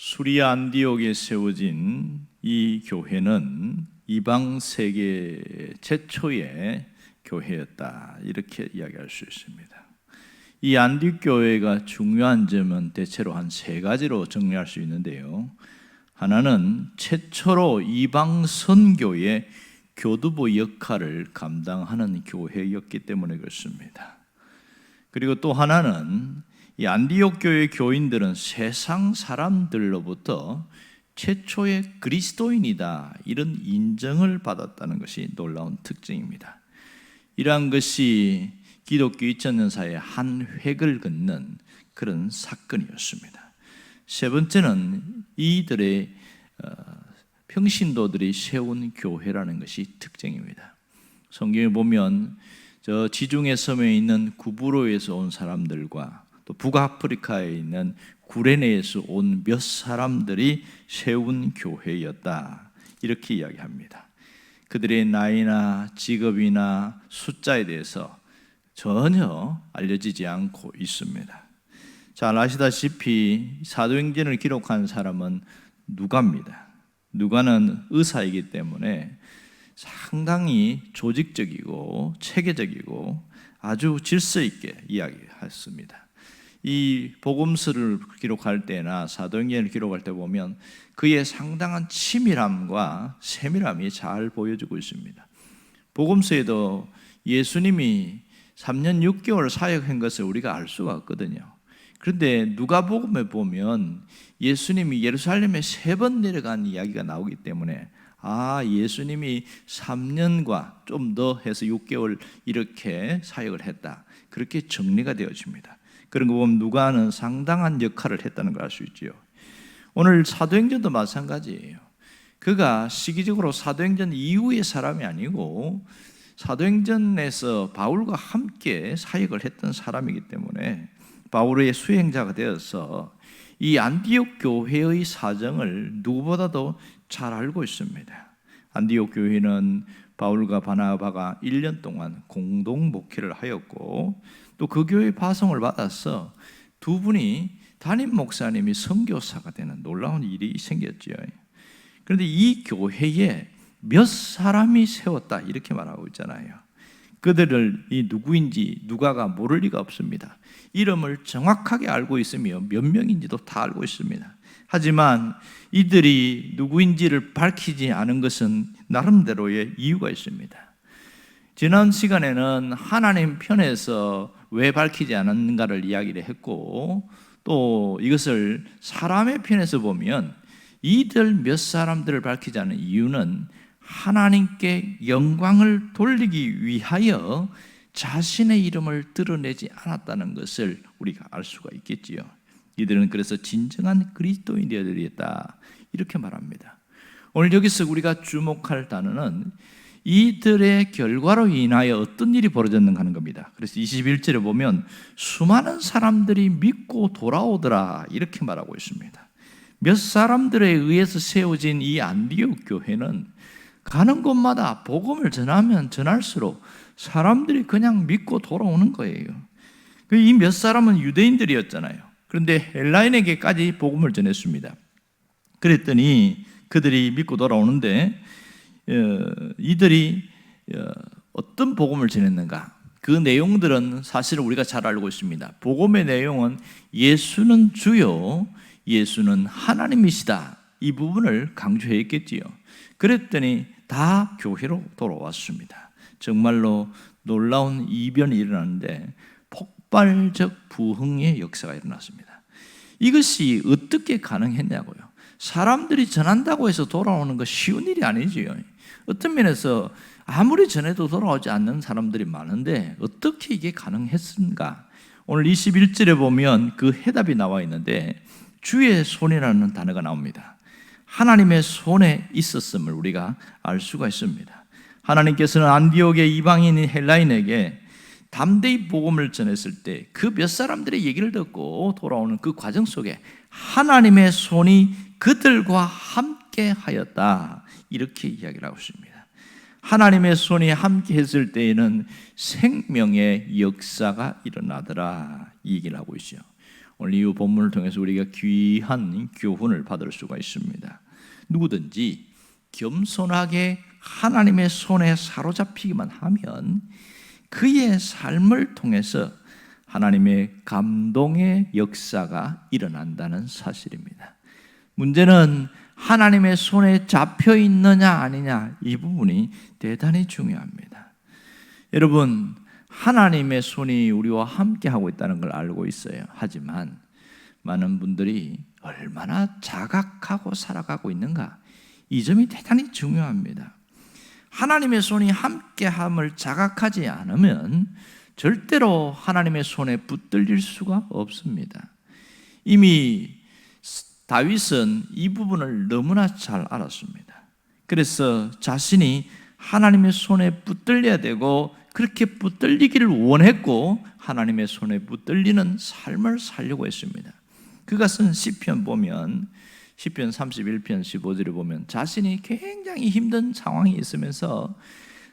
수리아 안디옥에 세워진 이 교회는 이방 세계 최초의 교회였다. 이렇게 이야기할 수 있습니다. 이 안디옥 교회가 중요한 점은 대체로 한 세 가지로 정리할 수 있는데요. 하나는 최초로 이방 선교의 교두보 역할을 감당하는 교회였기 때문에 그렇습니다. 그리고 또 하나는 이 안디옥 교회 교인들은 세상 사람들로부터 최초의 그리스도인이다 이런 인정을 받았다는 것이 놀라운 특징입니다. 이러한 것이 기독교 2000년사의 한 획을 긋는 그런 사건이었습니다. 세 번째는 이들의 어, 평신도들이 세운 교회라는 것이 특징입니다. 성경에 보면 저 지중해 섬에 있는 구브로에서 온 사람들과 또 북아프리카에 있는 구레네에서 온 몇 사람들이 세운 교회였다. 이렇게 이야기합니다. 그들의 나이나 직업이나 숫자에 대해서 전혀 알려지지 않고 있습니다. 잘 아시다시피 사도행전을 기록한 사람은 누가입니다. 누가는 의사이기 때문에 상당히 조직적이고 체계적이고 아주 질서 있게 이야기했습니다. 이 복음서를 기록할 때나 사도행전을 기록할 때 보면 그의 상당한 치밀함과 세밀함이 잘 보여지고 있습니다. 복음서에도 예수님이 3년 6개월 사역한 것을 우리가 알 수가 없거든요. 그런데 누가복음에 보면 예수님이 예루살렘에 세 번 내려간 이야기가 나오기 때문에 아 예수님이 3년과 좀 더 해서 6개월 이렇게 사역을 했다. 그렇게 정리가 되어집니다. 그런 거 보면 누가는 상당한 역할을 했다는 걸 알 수 있지요. 오늘 사도행전도 마찬가지예요. 그가 시기적으로 사도행전 이후의 사람이 아니고 사도행전에서 바울과 함께 사역을 했던 사람이기 때문에 바울의 수행자가 되어서 이 안디옥 교회의 사정을 누구보다도 잘 알고 있습니다. 안디옥 교회는 바울과 바나바가 1년 동안 공동 목회를 하였고 또 그 교회 파송을 받아서 두 분이 담임 목사님이 선교사가 되는 놀라운 일이 생겼지요. 그런데 이 교회에 몇 사람이 세웠다 이렇게 말하고 있잖아요. 그들을 이 누구인지 누가가 모를 리가 없습니다. 이름을 정확하게 알고 있으며 몇 명인지도 다 알고 있습니다. 하지만 이들이 누구인지를 밝히지 않은 것은 나름대로의 이유가 있습니다. 지난 시간에는 하나님 편에서 왜 밝히지 않았는가를 이야기를 했고 또 이것을 사람의 편에서 보면 이들 몇 사람들을 밝히지 않은 이유는 하나님께 영광을 돌리기 위하여 자신의 이름을 드러내지 않았다는 것을 우리가 알 수가 있겠지요. 이들은 그래서 진정한 그리스도인들이었다 이렇게 말합니다. 오늘 여기서 우리가 주목할 단어는 이들의 결과로 인하여 어떤 일이 벌어졌는가 하는 겁니다. 그래서 21절에 보면 수많은 사람들이 믿고 돌아오더라 이렇게 말하고 있습니다. 몇 사람들에 의해서 세워진 이 안디옥 교회는 가는 곳마다 복음을 전하면 전할수록 사람들이 그냥 믿고 돌아오는 거예요. 그이몇 사람은 유대인들이었잖아요. 그런데 헬라인에게까지 복음을 전했습니다. 그랬더니 그들이 믿고 돌아오는데 어, 이들이 어, 어떤 복음을 전했는가? 그 내용들은 사실은 우리가 잘 알고 있습니다. 복음의 내용은 예수는 주요, 예수는 하나님이시다. 이 부분을 강조했겠지요. 그랬더니 다 교회로 돌아왔습니다. 정말로 놀라운 이변이 일어났는데 폭발적 부흥의 역사가 일어났습니다. 이것이 어떻게 가능했냐고요. 사람들이 전한다고 해서 돌아오는 거 쉬운 일이 아니지요. 어떤 면에서 아무리 전해도 돌아오지 않는 사람들이 많은데 어떻게 이게 가능했는가? 오늘 21절에 보면 그 해답이 나와 있는데 주의 손이라는 단어가 나옵니다. 하나님의 손에 있었음을 우리가 알 수가 있습니다. 하나님께서는 안디옥의 이방인 헬라인에게 담대히 복음을 전했을 때 그 몇 사람들의 얘기를 듣고 돌아오는 그 과정 속에 하나님의 손이 그들과 함께 하였다. 이렇게 이야기를 하고 있습니다. 하나님의 손이 함께 했을 때에는 생명의 역사가 일어나더라 이 얘기를 하고 있어요. 오늘 이 본문을 통해서 우리가 귀한 교훈을 받을 수가 있습니다. 누구든지 겸손하게 하나님의 손에 사로잡히기만 하면 그의 삶을 통해서 하나님의 감동의 역사가 일어난다는 사실입니다. 문제는 하나님의 손에 잡혀 있느냐 아니냐 이 부분이 대단히 중요합니다. 여러분, 하나님의 손이 우리와 함께 하고 있다는 걸 알고 있어요. 하지만 많은 분들이 얼마나 자각하고 살아가고 있는가 이 점이 대단히 중요합니다. 하나님의 손이 함께함을 자각하지 않으면 절대로 하나님의 손에 붙들릴 수가 없습니다. 이미 다윗은 이 부분을 너무나 잘 알았습니다. 그래서 자신이 하나님의 손에 붙들려야 되고 그렇게 붙들리기를 원했고 하나님의 손에 붙들리는 삶을 살려고 했습니다. 그가 쓴 시편 보면 시편 31편 15절에 보면 자신이 굉장히 힘든 상황이 있으면서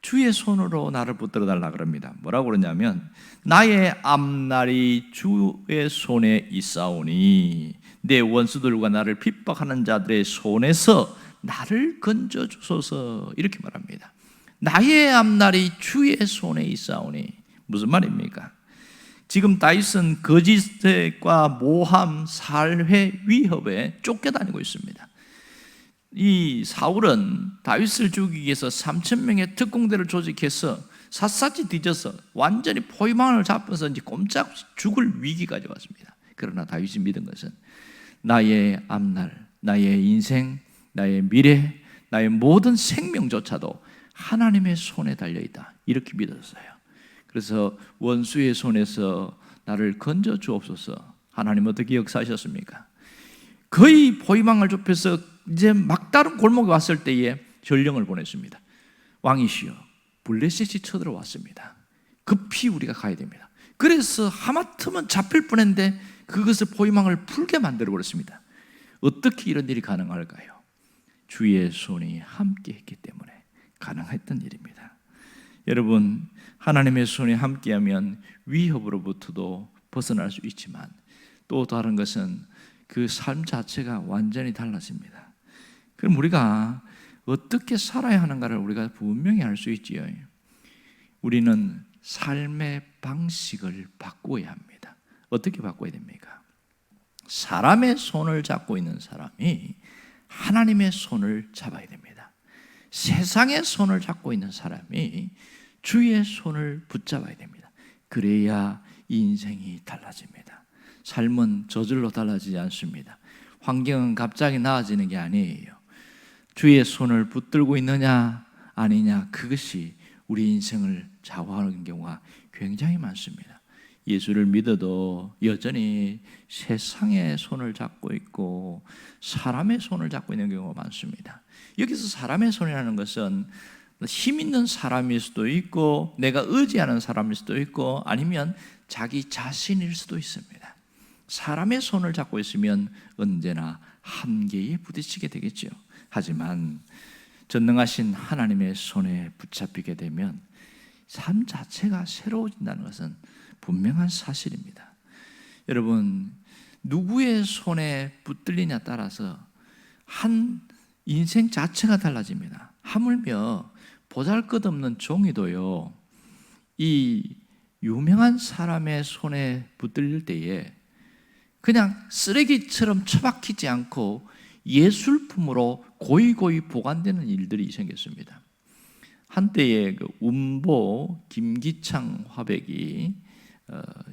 주의 손으로 나를 붙들어 달라 그럽니다. 뭐라고 그러냐면 나의 앞날이 주의 손에 있사오니 내 원수들과 나를 핍박하는 자들의 손에서 나를 건져 주소서 이렇게 말합니다. 나의 앞날이 주의 손에 있사오니 무슨 말입니까? 지금 다윗은 거짓과 모함, 살회, 위협에 쫓겨다니고 있습니다. 이 사울은 다윗을 죽이기 위해서 3천 명의 특공대를 조직해서 샅샅이 뒤져서 완전히 포위망을 잡아서 이제 꼼짝없이 죽을 위기까지 왔습니다. 그러나 다윗이 믿은 것은 나의 앞날, 나의 인생, 나의 미래, 나의 모든 생명조차도 하나님의 손에 달려 있다. 이렇게 믿었어요. 그래서 원수의 손에서 나를 건져 주옵소서. 하나님 어떻게 역사하셨습니까? 거의 포위망을 좁혀서 이제 막다른 골목에 왔을 때에 전령을 보냈습니다. 왕이시여, 블레셋이 쳐들어왔습니다. 급히 우리가 가야 됩니다. 그래서 하마터면 잡힐 뻔했는데 그것을 포위망을 풀게 만들어 버렸습니다. 어떻게 이런 일이 가능할까요? 주의 손이 함께 했기 때문에 가능했던 일입니다. 여러분, 하나님의 손이 함께하면 위협으로부터도 벗어날 수 있지만 또 다른 것은 그 삶 자체가 완전히 달라집니다. 그럼 우리가 어떻게 살아야 하는가를 우리가 분명히 알 수 있지요. 우리는 삶의 방식을 바꾸어야 합니다. 어떻게 바꿔야 됩니까? 사람의 손을 잡고 있는 사람이 하나님의 손을 잡아야 됩니다. 세상의 손을 잡고 있는 사람이 주의 손을 붙잡아야 됩니다. 그래야 인생이 달라집니다. 삶은 저절로 달라지지 않습니다. 환경은 갑자기 나아지는 게 아니에요. 주의 손을 붙들고 있느냐 아니냐 그것이 우리 인생을 좌우하는 경우가 굉장히 많습니다. 예수를 믿어도 여전히 세상의 손을 잡고 있고 사람의 손을 잡고 있는 경우가 많습니다. 여기서 사람의 손이라는 것은 힘 있는 사람일 수도 있고 내가 의지하는 사람일 수도 있고 아니면 자기 자신일 수도 있습니다. 사람의 손을 잡고 있으면 언제나 한계에 부딪히게 되겠죠. 하지만 전능하신 하나님의 손에 붙잡히게 되면 삶 자체가 새로워진다는 것은 분명한 사실입니다. 여러분, 누구의 손에 붙들리냐 따라서 한 인생 자체가 달라집니다. 하물며 보잘 것 없는 종이도요, 이 유명한 사람의 손에 붙들릴 때에 그냥 쓰레기처럼 처박히지 않고 예술품으로 고이고이 보관되는 일들이 생겼습니다. 한때의 그 운보 김기창 화백이 어,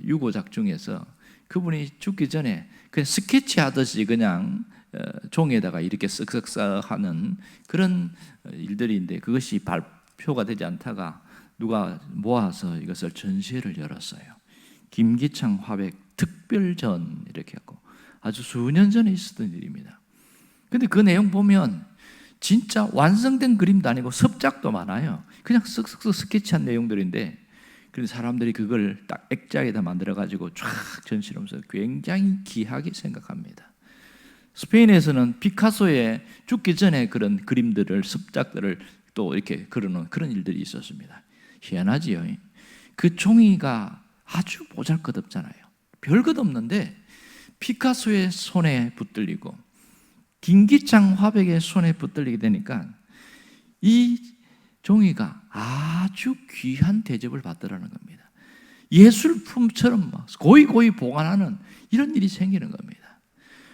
유고작 중에서 그분이 죽기 전에 그냥 스케치 하듯이 그냥 어, 종에다가 이렇게 쓱쓱쓱 하는 그런 일들인데 그것이 발표가 되지 않다가 누가 모아서 이것을 전시회를 열었어요. 김기창 화백 특별전 이렇게 하고 아주 수년 전에 있었던 일입니다. 근데 그 내용 보면 진짜 완성된 그림도 아니고 섭작도 많아요. 그냥 쓱쓱쓱 스케치한 내용들인데 그런 사람들이 그걸 딱 액자에다 만들어 가지고 쫙 전시하면서 굉장히 귀하게 생각합니다. 스페인에서는 피카소의 죽기 전에 그런 그림들을 습작들을 또 이렇게 그러는 그런 일들이 있었습니다. 희한하지요. 그 종이가 아주 보잘것없잖아요. 별것 없는데 피카소의 손에 붙들리고 김기창 화백의 손에 붙들리게 되니까 이 종이가 아주 귀한 대접을 받더라는 겁니다. 예술품처럼 고이 고이 보관하는 이런 일이 생기는 겁니다.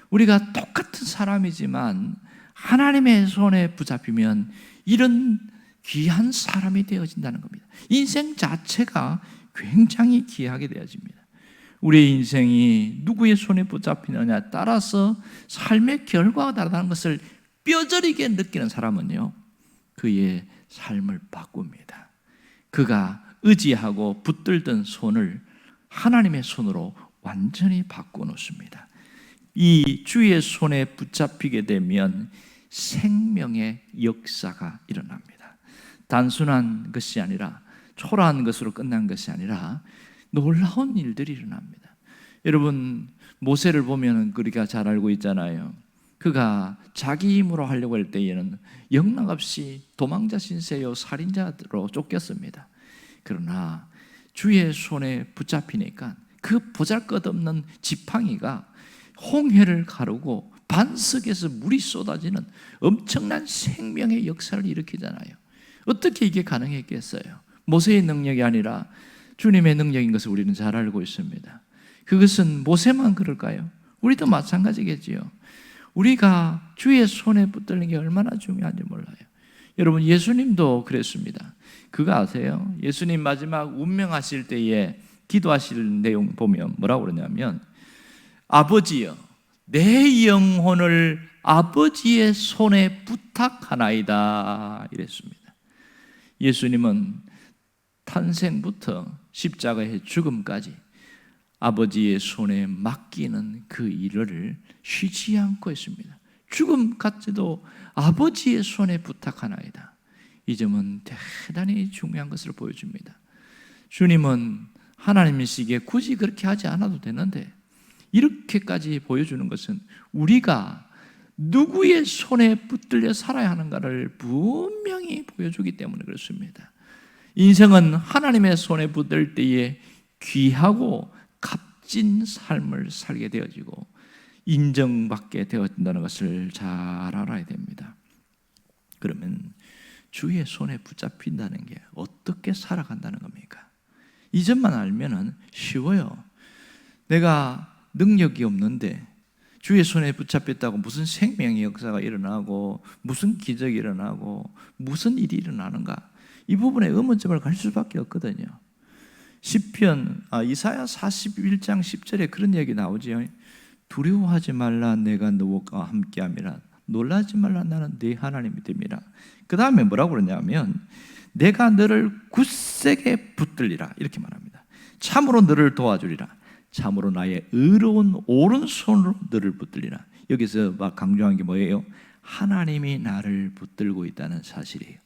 우리가 똑같은 사람이지만 하나님의 손에 붙잡히면 이런 귀한 사람이 되어진다는 겁니다. 인생 자체가 굉장히 귀하게 되어집니다. 우리의 인생이 누구의 손에 붙잡히느냐에 따라서 삶의 결과가 다르다는 것을 뼈저리게 느끼는 사람은요, 그의 삶을 바꿉니다. 그가 의지하고 붙들던 손을 하나님의 손으로 완전히 바꿔놓습니다. 이 주의 손에 붙잡히게 되면 생명의 역사가 일어납니다. 단순한 것이 아니라 초라한 것으로 끝난 것이 아니라 놀라운 일들이 일어납니다. 여러분 모세를 보면 우리가 잘 알고 있잖아요. 그가 자기 힘으로 하려고 할 때에는 영락없이 도망자 신세요 살인자로 쫓겼습니다. 그러나 주의 손에 붙잡히니까 그 보잘것없는 지팡이가 홍해를 가르고 반석에서 물이 쏟아지는 엄청난 생명의 역사를 일으키잖아요. 어떻게 이게 가능했겠어요? 모세의 능력이 아니라 주님의 능력인 것을 우리는 잘 알고 있습니다. 그것은 모세만 그럴까요? 우리도 마찬가지겠지요. 우리가 주의 손에 붙들는 게 얼마나 중요한지 몰라요. 여러분 예수님도 그랬습니다. 그거 아세요? 예수님 마지막 운명하실 때에 기도하실 내용 보면 뭐라고 그러냐면 아버지여 내 영혼을 아버지의 손에 부탁하나이다 이랬습니다. 예수님은 탄생부터 십자가의 죽음까지 아버지의 손에 맡기는 그 일을 쉬지 않고 했습니다. 죽음까지도 아버지의 손에 부탁하나이다. 이 점은 대단히 중요한 것을 보여줍니다. 주님은 하나님이시기에 굳이 그렇게 하지 않아도 되는데 이렇게까지 보여주는 것은 우리가 누구의 손에 붙들려 살아야 하는가를 분명히 보여주기 때문에 그렇습니다. 인생은 하나님의 손에 붙들 때에 귀하고 값진 삶을 살게 되어지고 인정받게 되어진다는 것을 잘 알아야 됩니다. 그러면 주의 손에 붙잡힌다는 게 어떻게 살아간다는 겁니까? 이 점만 알면은 쉬워요. 내가 능력이 없는데 주의 손에 붙잡혔다고 무슨 생명의 역사가 일어나고 무슨 기적이 일어나고 무슨 일이 일어나는가? 이 부분에 의문점을 갈 수밖에 없거든요. 시편 아, 이사야 41장 10절에 그런 얘기 나오지요. 두려워하지 말라 내가 너와 함께함이라 놀라지 말라 나는 네 하나님이 됨이라. 그 다음에 뭐라고 그러냐면 내가 너를 굳세게 붙들리라 이렇게 말합니다. 참으로 너를 도와주리라. 참으로 나의 의로운 오른손으로 너를 붙들리라. 여기서 막 강조한 게 뭐예요? 하나님이 나를 붙들고 있다는 사실이에요.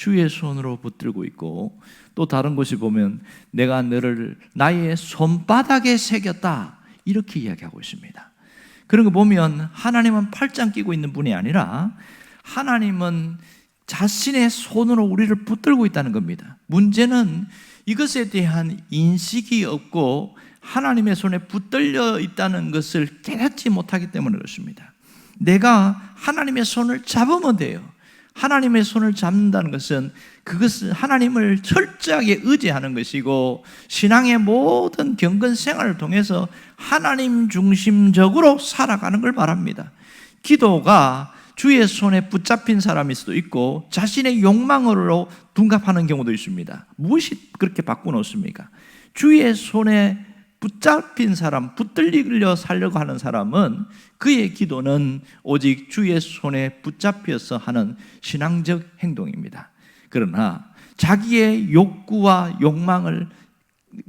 주의 손으로 붙들고 있고 또 다른 곳이 보면 내가 너를 나의 손바닥에 새겼다 이렇게 이야기하고 있습니다. 그런 거 보면 하나님은 팔짱 끼고 있는 분이 아니라 하나님은 자신의 손으로 우리를 붙들고 있다는 겁니다. 문제는 이것에 대한 인식이 없고 하나님의 손에 붙들려 있다는 것을 깨닫지 못하기 때문에 그렇습니다. 내가 하나님의 손을 잡으면 돼요. 하나님의 손을 잡는다는 것은 그것은 하나님을 철저하게 의지하는 것이고 신앙의 모든 경건 생활을 통해서 하나님 중심적으로 살아가는 걸 말합니다. 기도가 주의 손에 붙잡힌 사람일 수도 있고 자신의 욕망으로 둔갑하는 경우도 있습니다. 무엇이 그렇게 바꿔놓습니까? 주의 손에 붙잡힌 사람, 붙들리려 살려고 하는 사람은 그의 기도는 오직 주의 손에 붙잡혀서 하는 신앙적 행동입니다. 그러나 자기의 욕구와 욕망을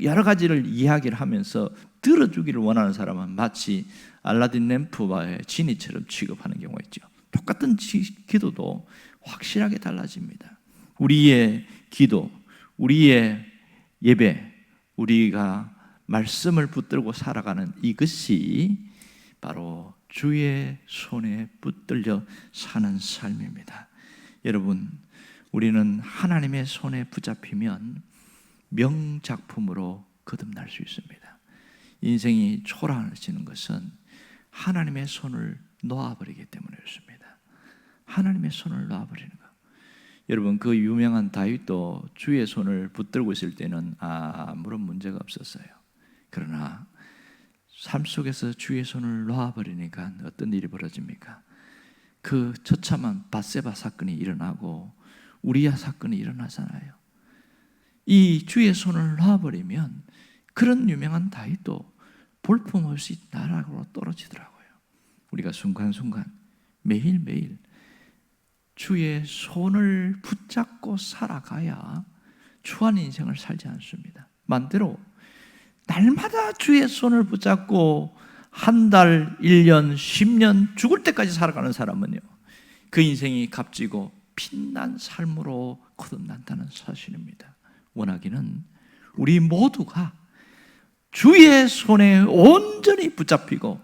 여러 가지를 이야기를 하면서 들어주기를 원하는 사람은 마치 알라딘 램프와의 지니처럼 취급하는 경우가 있죠. 똑같은 기도도 확실하게 달라집니다. 우리의 기도, 우리의 예배, 우리가 말씀을 붙들고 살아가는 이것이 바로 주의 손에 붙들려 사는 삶입니다. 여러분, 우리는 하나님의 손에 붙잡히면 명작품으로 거듭날 수 있습니다. 인생이 초라해지는 것은 하나님의 손을 놓아버리기 때문이었습니다. 하나님의 손을 놓아버리는 것. 여러분 그 유명한 다윗도 주의 손을 붙들고 있을 때는 아무런 문제가 없었어요. 그러나 삶 속에서 주의 손을 놓아버리니까 어떤 일이 벌어집니까? 그 처참한 바세바 사건이 일어나고 우리야 사건이 일어나잖아요. 이 주의 손을 놔버리면 그런 유명한 다윗도 볼품없이 나락으로 떨어지더라고요. 우리가 순간순간 매일매일 주의 손을 붙잡고 살아가야 추한 인생을 살지 않습니다. 만대로 날마다 주의 손을 붙잡고 한 달, 1년, 10년 죽을 때까지 살아가는 사람은요. 그 인생이 값지고 빛난 삶으로 거듭난다는 사실입니다. 원하기는 우리 모두가 주의 손에 온전히 붙잡히고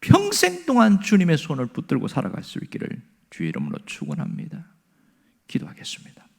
평생 동안 주님의 손을 붙들고 살아갈 수 있기를 주의 이름으로 축원합니다. 기도하겠습니다.